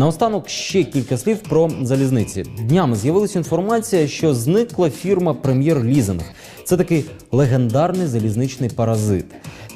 Наостанок ще кілька слів про залізниці. Днями з'явилася інформація, що зникла фірма Прем'єр Лізинг. Це такий легендарний залізничний паразит.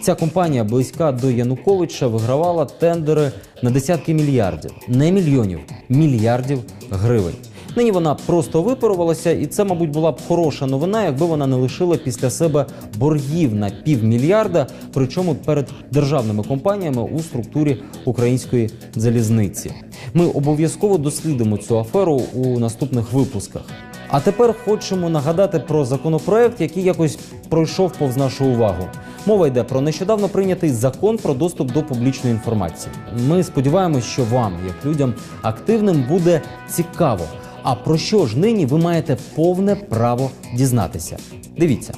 Ця компанія близька до Януковича вигравала тендери на десятки мільярдів, не мільйонів, мільярдів гривень. Нині вона просто випарувалася, і це, мабуть, була б хороша новина, якби вона не лишила після себе боргів на півмільярда, причому перед державними компаніями у структурі української залізниці. Ми обов'язково дослідимо цю аферу у наступних випусках. А тепер хочемо нагадати про законопроект, який якось пройшов повз нашу увагу. Мова йде про нещодавно прийнятий закон про доступ до публічної інформації. Ми сподіваємось, що вам, як людям активним, буде цікаво. А про що ж нині ви маєте повне право дізнатися? Дивіться.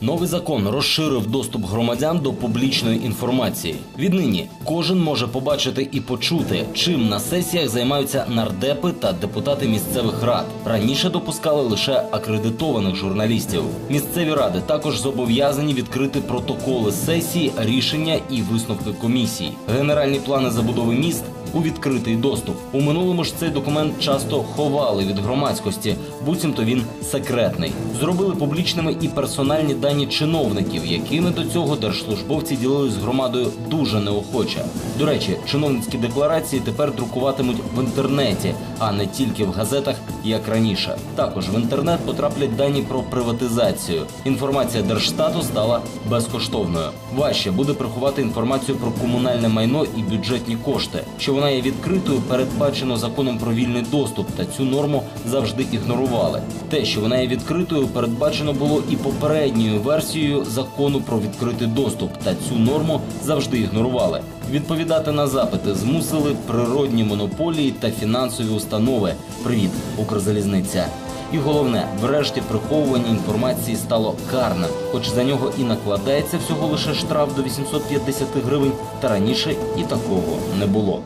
Новий закон розширив доступ громадян до публічної інформації. Віднині кожен може побачити і почути, чим на сесіях займаються нардепи та депутати місцевих рад. Раніше допускали лише акредитованих журналістів. Місцеві ради також зобов'язані відкрити протоколи сесії, рішення і висновки комісій. Генеральні плани забудови міст у відкритий доступ. У минулому ж цей документ часто ховали від громадськості, буцімто він секретний. Зробили публічними і персональні дані чиновників, якими до цього держслужбовці ділились з громадою дуже неохоче. До речі, чиновницькі декларації тепер друкуватимуть в інтернеті, а не тільки в газетах, як раніше. Також в інтернет потраплять дані про приватизацію. Інформація Держстату стала безкоштовною. Важче буде приховати інформацію про комунальне майно і бюджетні кошти. Що вона відкритою, передбачено законом про вільний доступ, та цю норму завжди ігнорували. Те, що вона є відкритою, передбачено було і попередньою версією закону про відкритий доступ, та цю норму завжди ігнорували. Відповідати на запити змусили природні монополії та фінансові установи. Привіт, Укрзалізниця. І головне, врешті приховування інформації стало карним, хоч за нього і накладається всього лише штраф до 850 гривень, та раніше і такого не було.